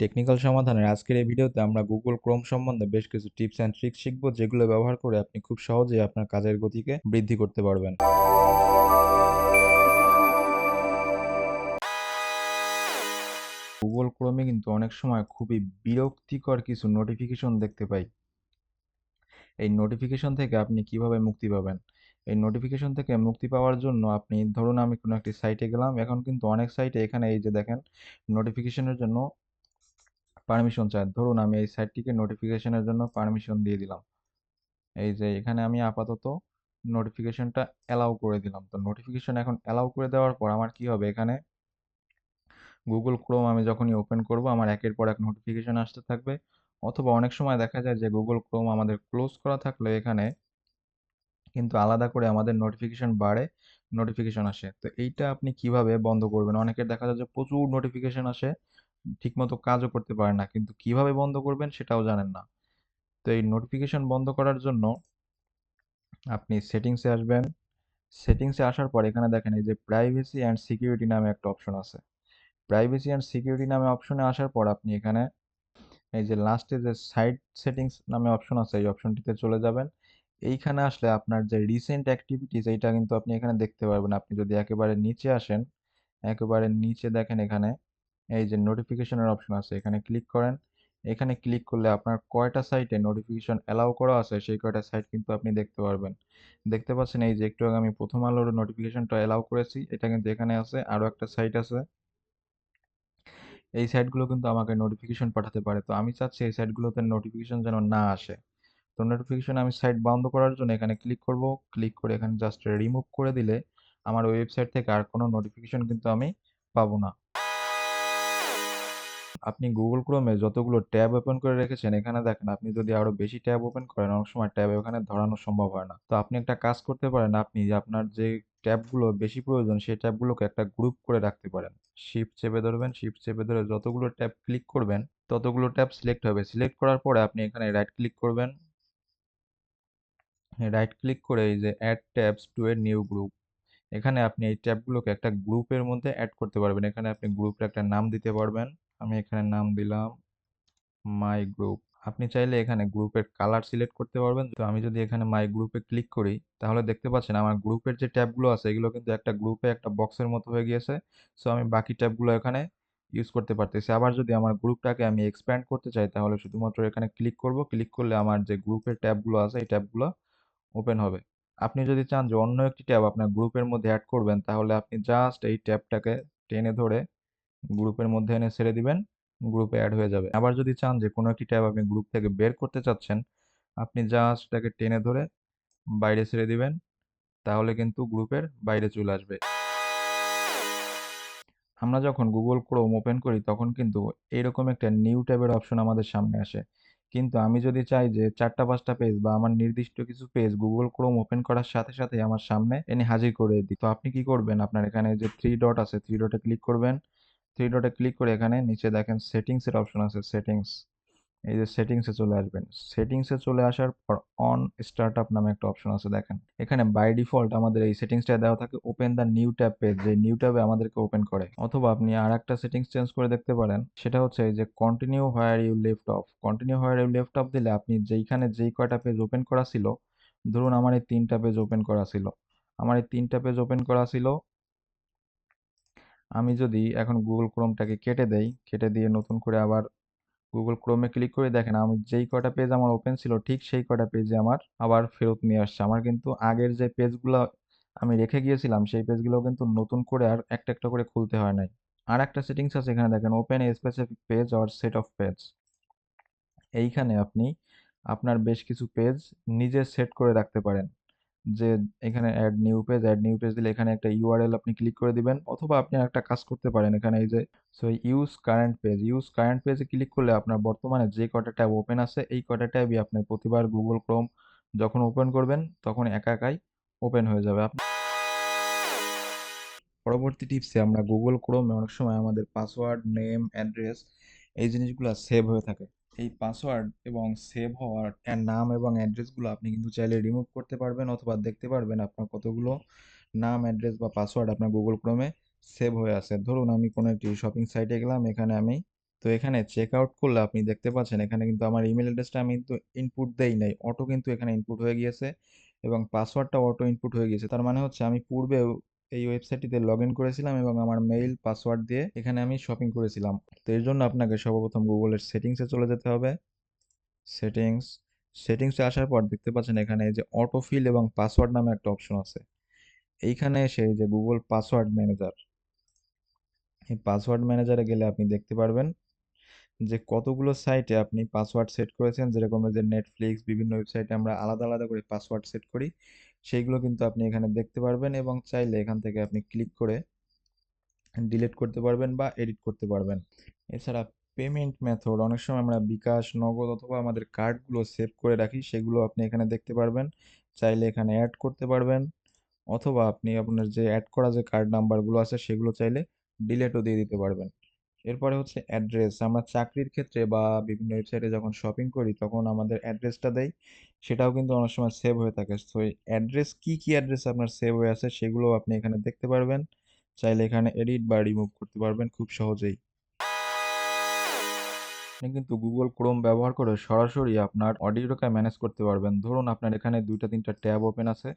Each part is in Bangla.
টেকনিক্যাল সমাধানের আজকের এই ভিডিওতে আমরা গুগল ক্রোম সম্বন্ধে বেশ কিছু টিপস অ্যান্ড ট্রিক্স শিখব, যেগুলো ব্যবহার করে আপনি খুব সহজেই আপনার কাজের গতিকে বৃদ্ধি করতে পারবেন। গুগল ক্রোমে কিন্তু অনেক সময় খুবই বিরক্তিকর কিছু নোটিফিকেশন দেখতে পাই। এই নোটিফিকেশন থেকে আপনি কীভাবে মুক্তি পাবেন? এই নোটিফিকেশন থেকে মুক্তি পাওয়ার জন্য আপনি, ধরুন আমি কোনো একটি সাইটে গেলাম, এখন কিন্তু অনেক সাইটে এখানে এই যে দেখেন নোটিফিকেশনের জন্য পারমিশন চায় ধরুন আমি এই সাইটটিকে নোটিফিকেশনের জন্য পারমিশন দিয়ে দিলাম। এই যে এখানে আমি আপাতত নোটিফিকেশনটা অ্যালাউ করে দিলাম। তো নোটিফিকেশন এখন অ্যালাউ করে দেওয়ার পর আমার কি হবে? এখানে গুগল ক্রোম আমি যখনই ওপেন করব, আমার একের পর এক নোটিফিকেশন আসতে থাকবে। অথবা অনেক সময় দেখা যায় যে গুগল ক্রোম আমাদের ক্লোজ করা থাকলে এখানে কিন্তু আলাদা করে আমাদের নোটিফিকেশন বাড়ে নোটিফিকেশন আসে। তো এইটা আপনি কীভাবে বন্ধ করবেন? অনেকের দেখা যায় যে প্রচুর নোটিফিকেশন আসে। ঠিকমতো কাজও করতে পারে না। কিন্তু কীভাবে বন্ধ করবেন সেটাও জানেন না। তো এই নোটিফিকেশন বন্ধ করার জন্য আপনি সেটিংসে আসবেন। সেটিংসে আসার পর এখানে দেখেন এই যে প্রাইভেসি অ্যান্ড সিকিউরিটি নামে একটা অপশন আছে। প্রাইভেসি অ্যান্ড সিকিউরিটি নামে অপশনে আসার পর আপনি এখানে এই যে লাস্টে যে সাইট সেটিংস নামে অপশন আছে, এই অপশনটিতে চলে যাবেন। এইখানে আসলে আপনার যে রিসেন্ট অ্যাক্টিভিটিস এইটা কিন্তু আপনি এখানে দেখতে পারবেন। আপনি যদি একেবারে নিচে আসেন, একেবারে নিচে দেখেন এখানে এই যে নোটিফিকেশনের অপশন আছে, এখানে ক্লিক করেন। এখানে ক্লিক করলে আপনার কয়টা সাইটে নোটিফিকেশন অ্যালাউ করা আছে, সেই কয়টা সাইট কিন্তু আপনি দেখতে পারবেন। দেখতে পাচ্ছেন এই যে একটু আগে আমি প্রথম আলোর নোটিফিকেশনটা অ্যালাউ করেছি, এটা কিন্তু এখানে আছে আরও একটা সাইট আছে। এই সাইটগুলো কিন্তু আমাকে নোটিফিকেশন পাঠাতে পারে। তো আমি চাচ্ছি এই সাইটগুলোতে নোটিফিকেশন যেন না আসে। তো নোটিফিকেশন আমি সাইট বন্ধ করার জন্য এখানে ক্লিক করব। ক্লিক করে এখানে জাস্ট রিমুভ করে দিলে আমার ওয়েবসাইট থেকে আর কোনো নোটিফিকেশন কিন্তু আমি পাবো না। আপনি গুগল ক্রোমে যতগুলো ট্যাব ওপেন করে রেখেছেন, এখানে দেখেন আপনি যদি আরও বেশি ট্যাব ওপেন করেন, অনেক সময় ট্যাব এখানে ধরানো সম্ভব হয় না। তো আপনি একটা কাজ করতে পারেন, আপনি যে আপনার যে ট্যাবগুলো বেশি প্রয়োজন, সেই ট্যাবগুলোকে একটা গ্রুপ করে রাখতে পারেন। শিফট চেপে ধরবেন শিফট চেপে ধরে যতগুলো ট্যাব ক্লিক করবেন, ততগুলো ট্যাব সিলেক্ট হবে। সিলেক্ট করার পরে আপনি এখানে রাইট ক্লিক করবেন। রাইট ক্লিক করে এই যে add tabs to a new group এখানে আপনি এই ট্যাবগুলোকে একটা গ্রুপের মধ্যে অ্যাড করতে পারবেন। এখানে আপনি গ্রুপের একটা নাম দিতে পারবেন। আমি এখানে নাম দিলাম মাই গ্রুপ আপনি চাইলে এখানে গ্রুপের কালার সিলেক্ট করতে পারবেন। তো আমি যদি এখানে মাই গ্রুপে ক্লিক করি, তাহলে দেখতে পাচ্ছেন আমার গ্রুপের যে ট্যাবগুলো আছে, এগুলো কিন্তু একটা গ্রুপে একটা বক্সের মতো হয়ে গিয়েছে। সো আমি বাকি ট্যাবগুলো এখানে ইউজ করতে পারতেছি। আবার যদি আমার গ্রুপটাকে আমি এক্সপ্যান্ড করতে চাই, তাহলে শুধুমাত্র এখানে ক্লিক করব। ক্লিক করলে আমার যে গ্রুপের ট্যাবগুলো আছে, এই ট্যাবগুলো ওপেন হবে। আপনি যদি চান যে অন্য একটি ট্যাব আপনার গ্রুপের মধ্যে অ্যাড করবেন, তাহলে আপনি জাস্ট এই ট্যাবটাকে টেনে ধরে গ্রুপের মধ্যে এনে ছেড়ে দিবেন গ্রুপে অ্যাড হয়ে যাবে। আবার যদি চান যে কোনো একটি ট্যাব আপনি গ্রুপ থেকে বের করতে চাচ্ছেন, আপনি জাস্ট এটাকে টেনে ধরে বাইরে ছেড়ে দিবেন, তাহলে কিন্তু গ্রুপের বাইরে চলে আসবে। আমরা যখন গুগল ক্রোম ওপেন করি, তখন কিন্তু এরকম একটা নিউ ট্যাবের অপশন আমাদের সামনে আসে। কিন্তু আমি যদি চাই যে চারটা পাঁচটা পেজ বা আমার নির্দিষ্ট কিছু পেজ গুগল ক্রোম ওপেন করার সাথে সাথে আমার সামনে এনে হাজির করে দিই। তো আপনি কি করবেন? আপনার এখানে যে থ্রি ডট আছে থ্রি ডটে ক্লিক করবেন। থ্রি ডটে ক্লিক করে এখানে নিচে দেখেন সেটিংসের অপশন আছে সেটিংস এই যে সেটিংসে চলে আসবেন। সেটিংসে চলে আসার পর অন স্টার্ট আপ নামে একটা অপশন আছে, দেখেন। এখানে বাই ডিফল্ট আমাদের এই সেটিংসটা দেওয়া থাকে open the new tab page যে নিউ ট্যাবে আমাদেরকে ওপেন করে। অথবা আপনি আর একটা সেটিংস চেঞ্জ করে দেখতে পারেন, সেটা হচ্ছে এই যে continue where you left off continue where you left off দিলে আপনি যেইখানে যেই কয়টা পেজ ওপেন করা ছিল, ধরুন আমার এই তিনটা পেজ ওপেন করা ছিল। আমার এই তিনটা পেজ ওপেন করা ছিল আমি যদি এখন গুগল ক্রোমটাকে কেটে দেই, কেটে দিয়ে নতুন করে আবার গুগল ক্রোমে ক্লিক করে দেখেন, আমি যেই কটা পেজ আমার ওপেন ছিল, ঠিক সেই কটা পেজে আমার আবার ফেরত নিয়ে আসছে। আমার কিন্তু আগের যে পেজগুলো আমি রেখে গিয়েছিলাম, সেই পেজগুলো কিন্তু নতুন করে আর একটা একটা করে খুলতে হয় নাই। আর একটা সেটিংস আছে এখানে দেখেন open specific page or set of page এইখানে আপনি আপনার বেশ কিছু পেজ নিজে সেট করে রাখতে পারেন। যে এখানে add new page add new page দিলে এখানে একটা ইউআরএল আপনি ক্লিক করে দিবেন অথবা আপনি একটা কাজ করতে পারেন এখানে এই যে so use current page use current পেজে ক্লিক করলে আপনার বর্তমানে যে কটা ট্যাব ওপেন আছে, এই কটা ট্যাবই আপনি প্রতিবার গুগল ক্রোম যখন ওপেন করবেন তখন একা একাই ওপেন হয়ে যাবে। আপনি পরবর্তী টিপসে আমরা গুগল ক্রোমে অনেক সময় আমাদের পাসওয়ার্ড নেম অ্যাড্রেস এই জিনিসগুলো সেভ হয়ে থাকে। এই পাসওয়ার্ড এবং সেভ হওয়ার নাম এবং অ্যাড্রেসগুলো আপনি কিন্তু চাইলে রিমুভ করতে পারবেন অথবা দেখতে পারবেন আপনার কতগুলো নাম অ্যাড্রেস বা পাসওয়ার্ড আপনার গুগল ক্রোমে সেভ হয়ে আছে। ধরুন আমি কোনো একটি শপিং সাইটে গেলাম, এখানে আমি তো এখানে চেক আউট করলে আপনি দেখতে পাচ্ছেন এখানে কিন্তু আমার ইমেল অ্যাড্রেসটা আমি কিন্তু ইনপুট দেই নাই অটো কিন্তু এখানে ইনপুট হয়ে গিয়েছে এবং পাসওয়ার্ডটা অটো ইনপুট হয়ে গিয়েছে। তার মানে হচ্ছে আমি পূর্বেও এই ওয়েবসাইটটিতে লগ ইন করেছিলাম এবং আমার মেইল পাসওয়ার্ড দিয়ে এখানে আমি শপিং করেছিলাম। তো এর জন্য আপনাকে সর্বপ্রথম গুগলের সেটিংসে চলে যেতে হবে। সেটিংস সেটিংসে আসার পর দেখতে পাচ্ছেন এখানে এই যে অটোফিল এবং পাসওয়ার্ড নামে একটা অপশন আছে। এইখানে এসে যে গুগল পাসওয়ার্ড ম্যানেজার এই পাসওয়ার্ড ম্যানেজারে গেলে আপনি দেখতে পারবেন যে কতগুলো সাইটে আপনি পাসওয়ার্ড সেট করেছেন। যেরকম যে নেটফ্লিক্স বিভিন্ন ওয়েবসাইটে আমরা আলাদা আলাদা করে পাসওয়ার্ড সেট করি। সেইগুলো কিন্তু আপনি এখানে দেখতে পারবেন এবং চাইলে এখান থেকে আপনি ক্লিক করে ডিলিট করতে পারবেন বা এডিট করতে পারবেন। এছাড়া পেমেন্ট মেথড অনেক সময় আমরা বিকাশ, নগদ অথবা আমাদের কার্ডগুলো সেভ করে রাখি, সেগুলো আপনি এখানে দেখতে পারবেন। চাইলে এখানে অ্যাড করতে পারবেন অথবা আপনি আপনার যে অ্যাড করা যে কার্ড নাম্বারগুলো আছে, সেগুলো চাইলে ডিলেটও দিয়ে দিতে পারবেন। এরপরে হচ্ছে অ্যাড্রেস আমরা চাকরির ক্ষেত্রে বা বিভিন্ন ওয়েবসাইটে যখন শপিং করি, তখন আমাদের অ্যাড্রেসটা দেয় সেটাও কিন্তু অনেক সময় সেভ হয়ে থাকে। তো এই অ্যাড্রেস কী কী অ্যাড্রেস আপনার সেভ হয়ে আছে সেগুলো আপনি এখানে দেখতে পারবেন। চাইলে এখানে এডিট বা রিমুভ করতে পারবেন খুব সহজেই। আপনি কিন্তু গুগল ক্রোম ব্যবহার করে সরাসরি আপনার অডিওটাকে ম্যানেজ করতে পারবেন। ধরুন আপনার এখানে দুইটা, তিনটা ট্যাব ওপেন আছে।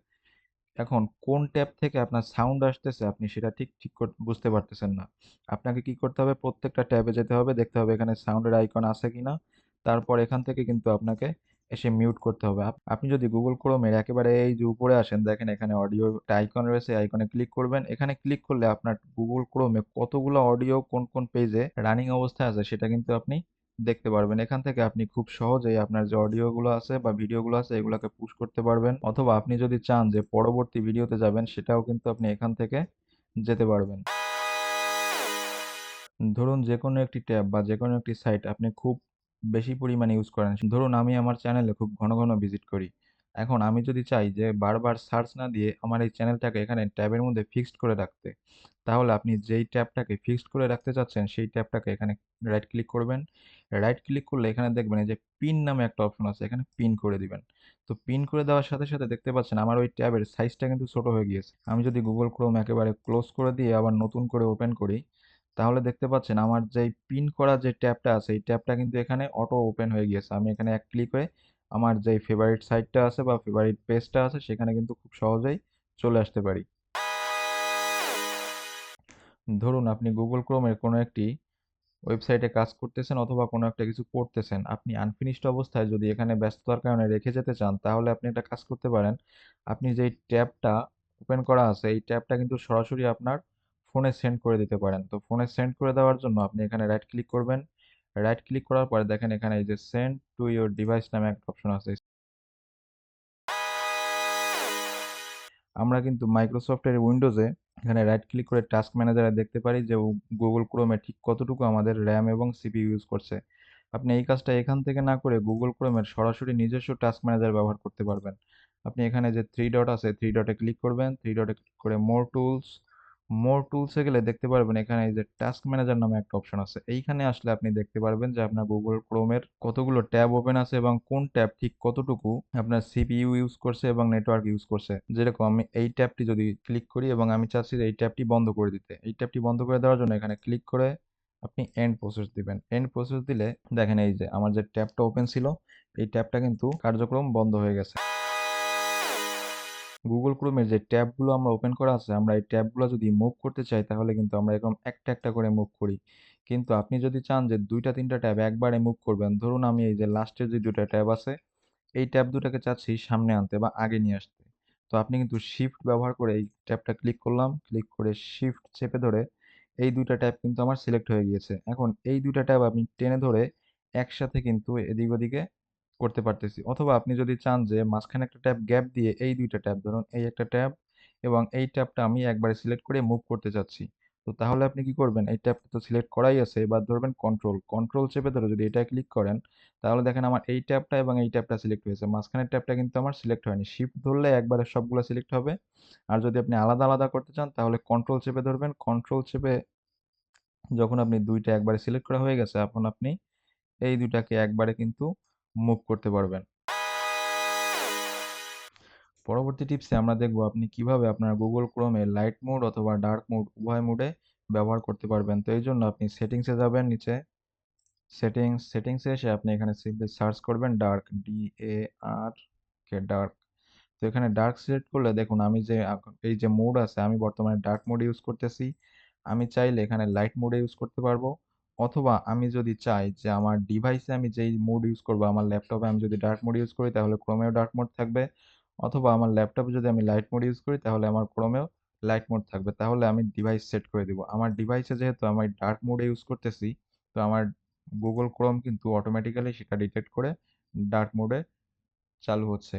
এখন কোন ট্যাব থেকে আপনার সাউন্ড আসতেছে আপনি সেটা ঠিক ঠিক বুঝতে পারতেছেন না। আপনাকে কি করতে হবে? প্রত্যেকটা ট্যাবে যেতে হবে, দেখতে হবে এখানে সাউন্ডের আইকন আছে কিনা। তারপর এখান থেকে কিন্তু আপনাকে এসে মিউট করতে হবে। আপ- আপনি যদি গুগল ক্রোমের একেবারে এই যে উপরে আসেন, দেখেন এখানে অডিও আইকন রয়েছে আইকনে ক্লিক করবেন। এখানে ক্লিক করলে আপনার গুগল ক্রোমে কতগুলো অডিও কোন কোন পেজে রানিং অবস্থায় আছে সেটা কিন্তু আপনি দেখতে পারবেন। এখান থেকে আপনি খুব সহজেই আপনার যে অডিওগুলো আছে বা ভিডিওগুলো আছে, এগুলোকে পুশ করতে পারবেন। অথবা আপনি যদি চান যে পরবর্তী ভিডিওতে যাবেন, সেটাও কিন্তু আপনি এখান থেকে যেতে পারবেন। ধরুন যে কোনো একটি ট্যাব বা যে কোনো একটি সাইট আপনি খুব বেশি পরিমাণে ইউজ করেন। ধরুন আমি আমার চ্যানেলে খুব ঘন ঘন ভিজিট করি। এখন আমি যদি চাই যে বারবার সার্চ না দিয়ে আমার এই চ্যানেলটাকে এখানে ট্যাবের মধ্যে ফিক্সড করে রাখতে, তাহলে আপনি যেই ট্যাবটাকে ফিক্সড করে রাখতে চাচ্ছেন, সেই ট্যাবটাকে এখানে রাইট ক্লিক করবেন। রাইট ক্লিক করলে এখানে দেখবেন যে পিন নামে একটা অপশন আছে, এখানে পিন করে দিবেন। তো পিন করে দেওয়ার সাথে সাথে দেখতে পাচ্ছেন আমার ওই ট্যাবের সাইজটা কিন্তু ছোট হয়ে গিয়েছে। আমি যদি গুগল ক্রোম একেবারে ক্লোজ করে দিয়ে আবার নতুন করে ওপেন করি, তাহলে দেখতে পাচ্ছেন আমার যে পিন করা যে ট্যাবটা আছে, এই ট্যাবটা কিন্তু এখানে অটো ওপেন হয়ে গিয়েছে। আমি এখানে এক ক্লিকে আমার যে ফেভারিট সাইটটা আছে বা ফেভারিট পেজটা আছে, সেখানে কিন্তু খুব সহজেই চলে আসতে পারি। ধরুন আপনি গুগল ক্রোমের কোনো একটি ওয়েবসাইটে কাজ করতেছেন অথবা কোনো একটা কিছু পড়তেছেন আপনি আনফিনিশড অবস্থায় যদি এখানে ব্যস্ততার কারণে রেখে যেতে চান, তাহলে আপনি একটা কাজ করতে পারেন। আপনি যেই ট্যাবটা ওপেন করা আছে, এই ট্যাবটা কিন্তু সরাসরি আপনার ফোনে সেন্ড করে দিতে পারেন। তো ফোনে সেন্ড করে দেওয়ার জন্য আপনি এখানে রাইট ক্লিক করবেন। রাইট ক্লিক করার পরে দেখেন এখানে এই যে সেন্ড টু ইউর ডিভাইস নামে একটা অপশন আছে। আমরা কিন্তু মাইক্রোসফটের উইন্ডোজে এখানে রাইট ক্লিক করে টাস্ক ম্যানেজারে দেখতে পারি যে গুগল ক্রোমে ঠিক কতটুকু আমাদের র্যাম এবং সিপি ইউজ করছে। আপনি এই কাজটা এখান থেকে না করে গুগল ক্রোমের সরাসরি নিজস্ব টাস্ক ম্যানেজার ব্যবহার করতে পারবেন। আপনি এখানে যে থ্রি ডট আছে থ্রি ডটে ক্লিক করবেন থ্রি ডটে ক্লিক করে মোর টুলস মোর টুলসে গেলে দেখতে পারবেন এখানে এই যে টাস্ক ম্যানেজার নামে একটা অপশন আছে। এইখানে আসলে আপনি দেখতে পারবেন যে আপনার গুগল ক্রোমের কতগুলো ট্যাব ওপেন আছে এবং কোন ট্যাব ঠিক কতটুকু আপনার সিপিইউ ইউজ করছে এবং নেটওয়ার্ক ইউজ করছে। যেরকম আমি এই ট্যাবটি যদি ক্লিক করি এবং আমি চাচ্ছি এই ট্যাবটি বন্ধ করে দিতে, এই ট্যাবটি বন্ধ করে দেওয়ার জন্য এখানে ক্লিক করে আপনি এন্ড প্রসেস দিবেন। এন্ড প্রসেস দিলে দেখেন এই যে আমার যে ট্যাবটা ওপেন ছিল, এই ট্যাবটা কিন্তু কার্যক্রম বন্ধ হয়ে গেছে। গুগল ক্রোমের যে ট্যাবগুলো আমরা ওপেন করা আছে, আমরা এই ট্যাবগুলো যদি মুভ করতে চাই, তাহলে কিন্তু আমরা এরকম একটা একটা করে মুভ করি। কিন্তু আপনি যদি চান যে দুইটা, তিনটা ট্যাব একবারে মুভ করবেন, ধরুন আমি এই যে লাস্টের যে দুটো ট্যাব আছে, এই ট্যাব দুটাকে চাচ্ছি সামনে আনতে বা আগে নিয়ে আসতে। তো আপনি কিন্তু শিফট ব্যবহার করে এই ট্যাবটা ক্লিক করলাম ক্লিক করে শিফট চেপে ধরে এই দুইটা ট্যাব কিন্তু আমার সিলেক্ট হয়ে গিয়েছে। এখন এই দুইটা ট্যাব আমি টেনে ধরে একসাথে কিন্তু এদিক ওদিকে করতে পারতেছি। অথবা আপনি যদি চান যে মাঝখানে একটা ট্যাব গ্যাপ দিয়ে এই দুইটা ট্যাব, ধরুন এই একটা ট্যাব এবং এই ট্যাবটা আমি একবারে সিলেক্ট করে মুভ করতে চাচ্ছি, তো তাহলে আপনি কি করবেন? এই ট্যাবটা তো সিলেক্ট করাই আছে, এবার ধরবেন কন্ট্রোল কন্ট্রোল চেপে ধরে যদি এটা ক্লিক করেন, তাহলে দেখেন আমার এই ট্যাবটা এবং এই ট্যাবটা সিলেক্ট হয়েছে। মাঝখানের ট্যাবটা কিন্তু আমার সিলেক্ট হয়নি। শিফট ধরলে একবারে সবগুলো সিলেক্ট হবে। আর যদি আপনি আলাদা আলাদা করতে চান, তাহলে কন্ট্রোল চেপে ধরবেন। কন্ট্রোল চেপে যখন আপনি দুইটা একবারে সিলেক্ট করা হয়ে গেছে, এখন আপনি এই দুইটাকে একবারে কিন্তু মুভ করতে পারবেন। পরবর্তী টিপসে আমরা দেখব আপনি কীভাবে আপনার গুগল ক্রোমে লাইট মোড অথবা ডার্ক মোড উভয় মোডে ব্যবহার করতে পারবেন। তো এই জন্য আপনি সেটিংসে যাবেন নিচে। সেটিংস সেটিংসে এসে আপনি এখানে সিম্পলি সার্চ করবেন dark D A R K dark তো এখানে ডার্ক সিলেক্ট করলে দেখুন আমি যে এই যে মোড আছে, আমি বর্তমানে ডার্ক মোড ইউজ করতেছি। আমি চাইলে এখানে লাইট মোডে ইউজ করতে পারব। অথবা আমি যদি চাই যে আমার ডিভাইসে আমি যেই মোড ইউজ করব, আমার ল্যাপটপে আমি যদি ডার্ক মোড ইউজ করি, তাহলে ক্রোমেও ডার্ক মোড থাকবে। অথবা আমার ল্যাপটপে যদি আমি লাইট মোড ইউজ করি, তাহলে আমার ক্রোমেও লাইট মোড থাকবে। তাহলে আমি ডিভাইস সেট করে দিব। আমার ডিভাইসে যেহেতু আমি ডার্ক মোডে ইউজ করতেছি, তো আমার গুগল ক্রোম কিন্তু অটোমেটিক্যালি সেটা ডিটেক্ট করে ডার্ক মোডে চালু হচ্ছে।